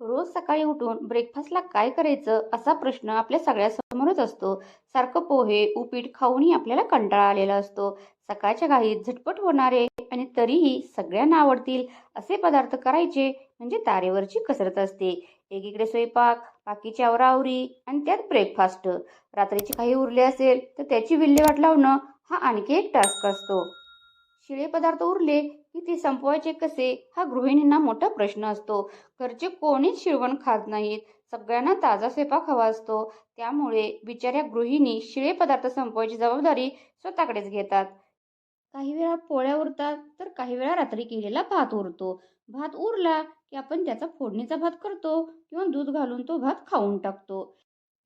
रोज सकाळी उठून ब्रेकफास्टला काय करायचं असा प्रश्न आपल्या सगळ्यासमोरच असतो. सारखं पोहे उपीट खाऊनही आपल्याला कंटाळा आलेला असतो. सकाळच्या घाईत झटपट होणारे आणि तरीही सगळ्यांना आवडतील असे पदार्थ करायचे म्हणजे तारेवरची कसरत असते. एकीकडे स्वयंपाक बाकीची आवरावरी आणि त्यात ब्रेकफास्ट रात्रीची काही उरले असेल तर त्याची विल्हेवाट लावणं हा आणखी एक टास्क असतो. शिळे पदार्थ उरले की ते संपवायचे कसे हा गृहिणींना मोठा प्रश्न असतो. घरचे कोणीच शिळवण खात नाहीत. सगळ्यांना ताजा स्वयंपाक हवा असतो. त्यामुळे बिचाऱ्या गृहिणी शिळे पदार्थ संपवायची जबाबदारी स्वतःकडेच घेतात. काही वेळा पोळ्या उरतात तर काही वेळा रात्री केलेला भात उरतो. भात उरला की आपण त्याचा फोडणीचा भात करतो किंवा दूध घालून तो भात खाऊन टाकतो.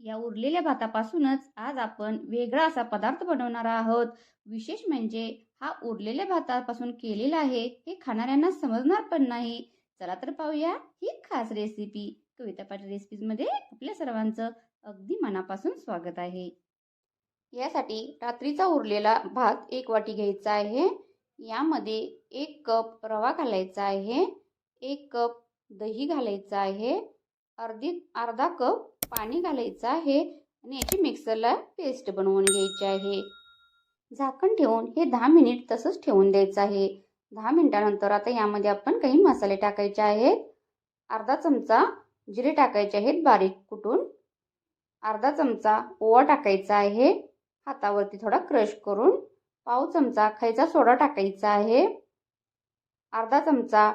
या उरलेल्या भातापासूनच आज आपण वेगळा असा पदार्थ बनवणार आहोत. विशेष म्हणजे हा उरलेल्या भातापासून केलेला आहे हे खाणाऱ्यांना समजणार पण नाही. चला तर पाहूया ही खास रेसिपी कविता पाटील रेसिपीजमध्ये आपल्या सर्वांचं अगदी मनापासून स्वागत आहे. यासाठी रात्रीचा उरलेला भात एक वाटी घ्यायचा आहे. यामध्ये एक कप रवा घालायचा आहे. एक कप दही घालायचं आहे. अर्धी अर्धा कप पाणी घालायचं आहे आणि याची मिक्सरला पेस्ट बनवून घ्यायची आहे. झाकण ठेवून हे दहा मिनिट तसंच ठेवून द्यायचं आहे. दहा मिनिटानंतर आता यामध्ये आपण काही मसाले टाकायचे आहेत. अर्धा चमचा जिरे टाकायचे आहेत बारीक कुटून. अर्धा चमचा ओवा टाकायचा आहे. हातावरती थोडा क्रश करून पाव चमचा खायचा सोडा टाकायचा आहे. अर्धा चमचा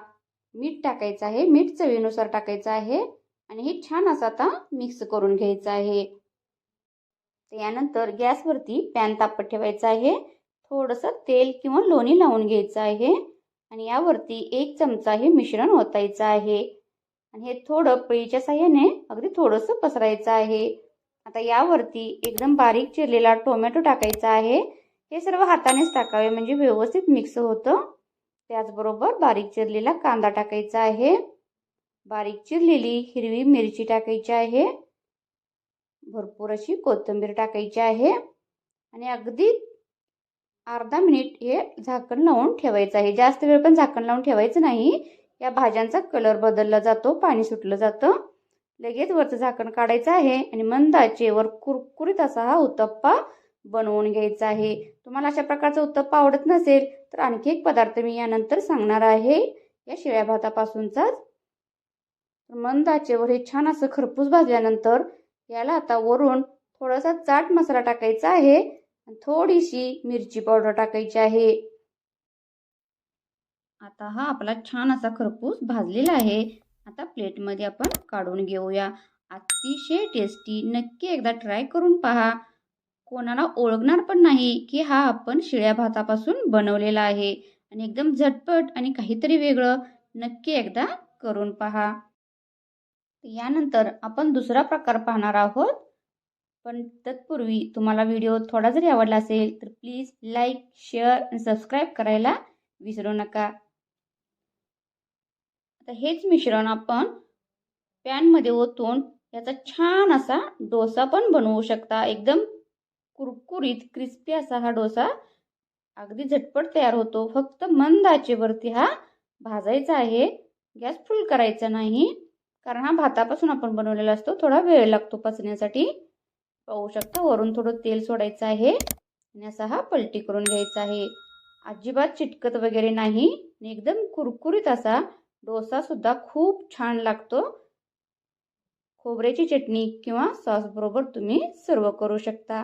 मीठ टाकायचं आहे. मीठ चवीनुसार टाकायचं आहे. आणि हे छान असं आता मिक्स करून घ्यायचं आहे. यानंतर गॅसवरती पॅन तापत ठेवायचं आहे. थोडंसं तेल किंवा लोणी लावून घ्यायचं आहे. आणि यावरती एक चमचा हे मिश्रण ओतायचं आहे. आणि हे थोडं पळीच्या साह्याने अगदी थोडंसं पसरायचं आहे. आता यावरती एकदम बारीक चिरलेला टोमॅटो टाकायचा आहे. हे सर्व हातानेच टाकावे म्हणजे व्यवस्थित मिक्स होतं. त्याचबरोबर बारीक चिरलेला कांदा टाकायचा आहे. बारीक चिरलेली हिरवी मिरची टाकायची आहे. भरपूर अशी कोथिंबीर टाकायची आहे. आणि अगदी अर्धा मिनिट हे झाकण लावून ठेवायचं आहे. जास्त वेळ पण झाकण लावून ठेवायचं नाही. या भाज्यांचा कलर बदलला जातो पाणी सुटलं जातं. लगेच वरचं झाकण काढायचं आहे आणि मंदाचेवर कुरकुरीत असा हा उत्तप्पा बनवून घ्यायचा आहे. तुम्हाला अशा प्रकारचा उत्तप्पा आवडत नसेल तर आणखी एक पदार्थ मी यानंतर सांगणार आहे. या शिळ्या भातापासूनचाच मंद आचेवर हे छान असं खरपूस भाजल्यानंतर याला आता वरून थोडासा चाट मसाला टाकायचा आहे आणि थोडीशी मिरची पावडर टाकायची आहे. आता हा आपला छान असा खरपूस भाजलेला आहे. आता प्लेटमध्ये आपण काढून घेऊया. अतिशय टेस्टी नक्की एकदा ट्राय करून पहा. कोणाला ओळखणार पण नाही की हा आपण शिळ्या भातापासून बनवलेला आहे. आणि एकदम झटपट आणि काहीतरी वेगळं नक्की एकदा करून पहा. यानंतर आपण दुसरा प्रकार पाहणार आहोत. पण तत्पूर्वी तुम्हाला व्हिडिओ थोडा जरी आवडला असेल तर प्लीज लाईक शेअर आणि सबस्क्राईब करायला विसरू नका. आता हेच मिश्रण आपण पॅनमध्ये ओतून याचा छान असा डोसा पण बनवू शकता. एकदम कुरकुरीत क्रिस्पी असा हा डोसा अगदी झटपट तयार होतो. फक्त मंद आचेवरती हा भाजायचा आहे. गॅस फुल करायचा नाही. कारण हा भातापासून आपण बनवलेला असतो. थोडा वेळ लागतो पचण्यासाठी. पाहू शकता वरून थोडं तेल सोडायचं आहे. आणि असा हा पलटी करून घ्यायचा आहे. अजिबात चिटकत वगैरे नाही. आणि एकदम कुरकुरीत असा डोसा सुद्धा खूप छान लागतो. खोबऱ्याची चटणी किंवा सॉसबरोबर तुम्ही सर्व करू शकता.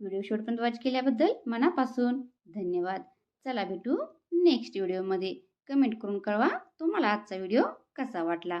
व्हिडिओ शेवटपर्यंत वॉच केल्याबद्दल मनापासून धन्यवाद. चला भेटू नेक्स्ट व्हिडिओमध्ये. कमेंट करून कळवा तुम्हाला आजचा व्हिडिओ कसा वाटला?